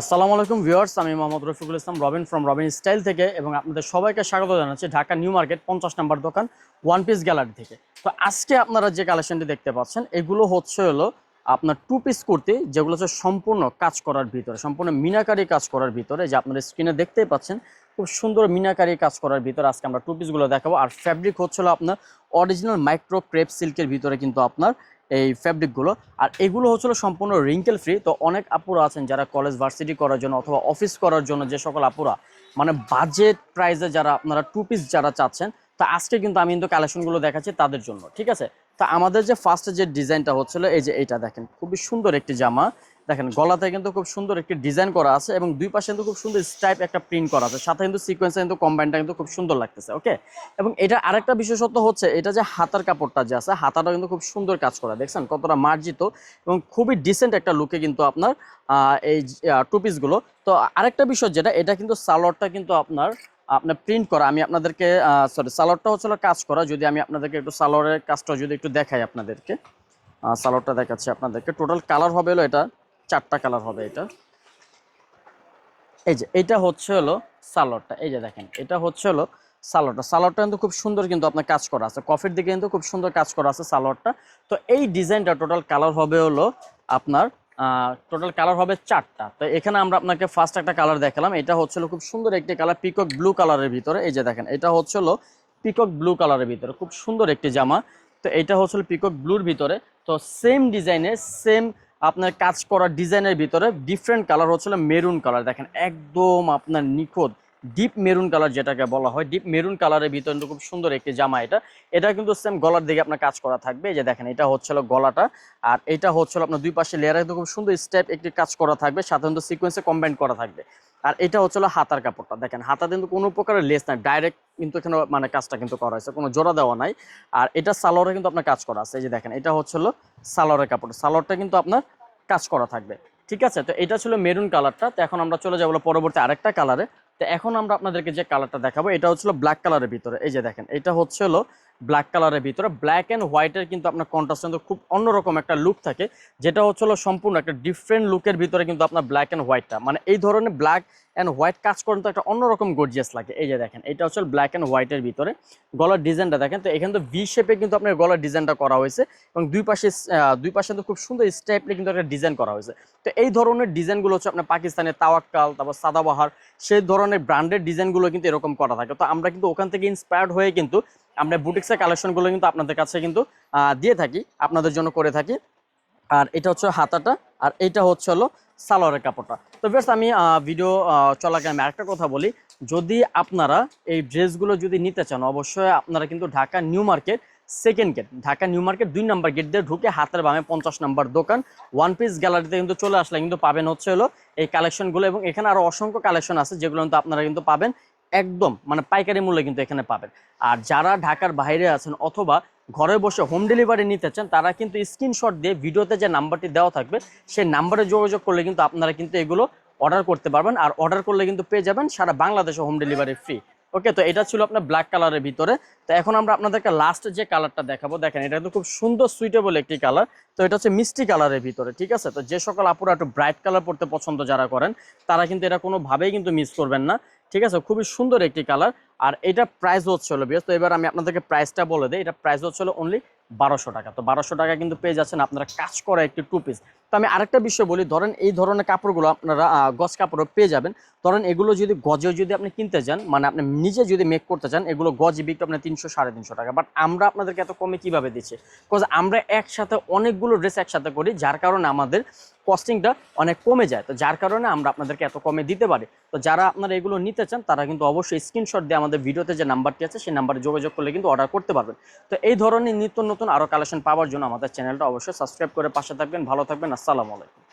আসসালামু আলাইকুম ভিউয়ার্স, আমি মোহাম্মদ রফিকুল ইসলাম, রবিন ফ্রম রবিন স্টাইল থেকে এবং আপনাদের সবাইকে স্বাগত জানাচ্ছি ঢাকা নিউ মার্কেট পঞ্চাশ নম্বর দোকান ওয়ান পিস গ্যালারি থেকে। তো আজকে আপনারা যে কালেকশনটি দেখতে পাচ্ছেন, এগুলো হচ্ছে হলো আপনার টু পিস কুর্তি, যেগুলো হচ্ছে সম্পূর্ণ কাজ করার ভিতরে, সম্পূর্ণ মিনাকারি কাজ করার ভিতরে, যে আপনারা স্ক্রিনে দেখতেই পাচ্ছেন, খুব সুন্দর মিনাকারি কাজ করার ভিতরে আজকে আমরা টু পিসগুলো দেখাবো। আর ফ্যাব্রিক হচ্ছিল আপনার অরিজিনাল মাইক্রো ক্রেপ সিল্কের ভিতরে কিন্তু আপনার এই ফ্যাব্রিকগুলো আর এগুলো হচ্ছিল সম্পূর্ণ রিঙ্কেল ফ্রি তো অনেক আপুরা আছেন যারা কলেজ ভার্সিটি করার জন্য অথবা অফিস করার জন্য যে সকল আপুরা। মানে বাজেট প্রাইসে যারা, আপনারা টু পিস যারা চাচ্ছেন, তা আজকে কিন্তু আমি কিন্তু কালেকশনগুলো দেখাচ্ছি তাদের জন্য, ঠিক আছে? তা আমাদের যে ফার্স্ট যে ডিজাইনটা হচ্ছিল, এই যে এইটা দেখেন, খুবই সুন্দর একটি জামা। দেখেন, গলাতে কিন্তু খুব সুন্দর একটি ডিজাইন করা আছে এবং দুই পাশে কিন্তু খুব সুন্দর স্টাইপ একটা প্রিন্ট করা আছে। সাথে কিন্তু সিকোয়েন্সে কিন্তু কম্বাইনটা কিন্তু খুব সুন্দর লাগতেছে, ওকে? এবং এটা আরেকটা বিশেষত্ব হচ্ছে, এটা যে হাতার কাপড়টা যে আছে, হাতাটা কিন্তু খুব সুন্দর কাজ করা, দেখছেন? কতটা মার্জিত এবং খুবই ডিসেন্ট একটা লুকে কিন্তু আপনার এই টু পিসগুলো তো আরেকটা বিষয় যেটা, এটা কিন্তু সালোয়ারটা কিন্তু আপনার আপনার প্রিন্ট করা। আমি আপনাদেরকে সরি সালোয়ারটা হচ্ছিল কাজ করা। যদি আমি আপনাদেরকে একটু সালোয়ারের কাজটা যদি একটু দেখাই আপনাদেরকে সালোয়ারটা দেখাচ্ছি আপনাদেরকে। টোটাল কালার হবে হলো এটা। চারটা কালার হবে এটা। এই যে, এটা হচ্ছে হলো সালোয়ারটা। এই যে দেখেন, এটা হচ্ছে হলো সালোয়ারটা। সালোয়ারটা কিন্তু খুব সুন্দর কিন্তু আপনার কাজ করা আছে। কফির দিকে কিন্তু খুব সুন্দর কাজ করা আছে সালোয়ারটা। তো এই ডিজাইনটা টোটাল কালার হবে হলো আপনার টোটাল কালার হবে চারটা। তো এখানে আমরা আপনাকে ফার্স্ট একটা কালার দেখালাম। এটা হচ্ছে হলো খুব সুন্দর একটি কালার পিকক ব্লু কালারের ভিতরে। এই যে দেখেন, এটা হচ্ছে হলো পিকক ব্লু কালারের ভিতরে। খুব সুন্দর একটি জামা। তো এটা হচ্ছে হলো পিকক ব্লুর ভিতরে। তো সেম ডিজাইনে সেম আপনার কাজ করা ডিজাইনের ভিতরে ডিফারেন্ট কালার হচ্ছিল মেরুন কালার দেখেন একদম আপনার নিখুঁত। ডিপ মেরুন কালার যেটাকে বলা হয় ডিপ মেরুন কালারের ভিতরে খুব সুন্দর একটি জামা এটা। এটা কিন্তু সেম গলার দিকে আপনার কাজ করা থাকবে। যে দেখেন, এটা হচ্ছিল গলাটা। আর এটা হচ্ছিল আপনার দুই পাশে লেয়ারে কিন্তু খুব সুন্দর স্টেপ একটি কাজ করা থাকবে সাধারণত সিকোয়েন্সে কম্বাইন করা থাকবে। আর এটা হচ্ছিল হাতার কাপড়টা। দেখেন হাতা কিন্তু কোনো প্রকারের লেস নাই। ডাইরেক্ট কিন্তু এখানে মানে কাজটা কিন্তু করা হয়েছে, কোনো জোড়া দেওয়া নাই। আর এটা সালোয়ারে কিন্তু আপনার কাজ করা আছে। এই যে দেখেন, এটা হচ্ছিল সালোয়ারের কাপড়। সালোয়ারটা কিন্তু আপনার কাজ করা থাকবে। ঠিক আছে? তো এটা ছিল মেরুন কালারটা তো এখন আমরা চলে যাব পরবর্তী আরেকটা কালারে তো এখন আমরা আপনাদেরকে যে কালারটা দেখাবো, এটা হচ্ছিল ব্ল্যাক কালারের ভিতরে। এই যে দেখেন, এটা হচ্ছিল ব্ল্যাক কালারের ভিতরে। ব্ল্যাক অ্যান্ড হোয়াইটের কিন্তু আপনার কন্ট্রাস্ট কিন্তু খুব অন্যরকম একটা লুক থাকে, যেটা হচ্ছিল সম্পূর্ণ একটা ডিফারেন্ট লুকের ভিতরে কিন্তু আপনার ব্ল্যাক অ্যান্ড হোয়াইটটা মানে এই ধরনের ব্ল্যাক অ্যান্ড হোয়াইট কাজ করেন তো একটা অন্যরকম গর্জিয়াস লাগে। এই যে দেখেন, এটা হচ্ছে ব্ল্যাক অ্যান্ড হোয়াইটের ভিতরে। গলার ডিজাইনটা দেখেন, তো এখানে তো ভি শেপে কিন্তু আপনার গলার ডিজাইনটা করা হয়েছে এবং দুই পাশে দুই পাশে তো খুব সুন্দর স্টাইপলে কিন্তু একটা ডিজাইন করা হয়েছে। তো এই ধরনের ডিজাইনগুলো হচ্ছে আপনার পাকিস্তানের তাওয়াক্কাল, তারপর সাদাবাহার, সেই ধরনের ব্র্যান্ডের ডিজাইনগুলো কিন্তু এরকম করা থাকে। তো আমরা কিন্তু ওখান থেকে ইন্সপায়ার্ড হয়ে কিন্তু আমরা বুটিক্সের কালেকশনগুলো কিন্তু আপনাদের কাছে কিন্তু দিয়ে থাকি, আপনাদের জন্য করে থাকি। আর এটা হচ্ছে হাতাটা, আর এটা হচ্ছে হলো সালোয়ারের কাপড়টা। তো বেশ আমি ভিডিও চলাকালীন আমি আরেকটা কথা বলি। যদি আপনারা এই ড্রেসগুলো যদি নিতে চান, অবশ্যই আপনারা কিন্তু Dhaka new market second gate Dhaka new market দুই নাম্বার গেট দিয়ে ঢুকে হাতের বামে পঞ্চাশ নাম্বার দোকান। ওয়ান পিস গ্যালারিতে কিন্তু চলে আসলে কিন্তু পাবেন হচ্ছে হলো এই কালেকশনগুলো এবং এখানে আরও অসংখ্য কালেকশন আছে যেগুলো কিন্তু আপনারা কিন্তু পাবেন। একদম মানে পাইকারি মূল্যে কিন্তু এখানে পাবেন। আর যারা ঢাকার বাইরে আছেন অথবা ঘরে বসে হোম ডেলিভারি নিতে চান, তারা কিন্তু স্ক্রিনশট দিয়ে ভিডিওতে যে নাম্বারটি দেওয়া থাকবে, সেই নাম্বারে যোগাযোগ করলে কিন্তু আপনারা কিন্তু এগুলো অর্ডার করতে পারবেন। আর অর্ডার করলে কিন্তু পেয়ে যাবেন সারা বাংলাদেশে হোম ডেলিভারি ফ্রি ওকে তো এটা ছিল আপনার ব্ল্যাক কালারের ভিতরে। তো এখন আমরা আপনাদেরকে লাস্ট যে কালারটা দেখাবো, দেখেন এটা কিন্তু খুব সুন্দর সুইটেবল একটি কালার তো এটা হচ্ছে মিষ্টি কালারের ভিতরে, ঠিক আছে? তো যে সকল আপুরা একটু ব্রাইট কালার পড়তে পছন্দ যারা করেন, তারা কিন্তু এটা কোনোভাবেই কিন্তু মিস করবেন না। ঠিক আছে? খুবই সুন্দর একটি কালার। আর এটা প্রাইস হচ্ছে হলো বিয়াস, তো এবার আমি আপনাদেরকে প্রাইসটা বলে দিই। এটা প্রাইস হচ্ছে হলো অনলি বারোশো টাকা। তো বারোশো টাকা কিন্তু পেয়ে যাচ্ছেন আপনারা কাজ করা একটি টু পিস তো আমি আরেকটা বিষয় বলি, ধরেন এই ধরনের কাপড়গুলো আপনারা গজ কাপড়ও পেয়ে যাবেন। ধরেন এগুলো যদি গজে যদি আপনি কিনতে চান মানে আপনি নিজে যদি মেক করতে চান, এগুলো গজ বিক্রি আপনার তিনশো, সাড়ে তিনশো টাকা। বাট আমরা আপনাদেরকে এত কমে কীভাবে দিচ্ছি? বিকজ আমরা একসাথে অনেকগুলো ড্রেস একসাথে করি, যার কারণে আমাদের কস্টিংটা অনেক কমে যায়। তো যার কারণে আমরা আপনাদেরকে এত কমে দিতে পারি। তো যারা আপনারা এগুলো নিতে চান, তারা কিন্তু অবশ্যই স্ক্রিনশট দিয়ে আমাদের ভিডিওতে যে নাম্বারটি আছে, সেই নাম্বারে যোগাযোগ করলে কিন্তু অর্ডার করতে পারবেন। তো এই ধরনের নিত্য নতুন আরও কালেকশন পাওয়ার জন্য আমাদের চ্যানেলটা অবশ্যই সাবস্ক্রাইব করে পাশে থাকবেন। ভালো থাকবেন। আসসালামু আলাইকুম।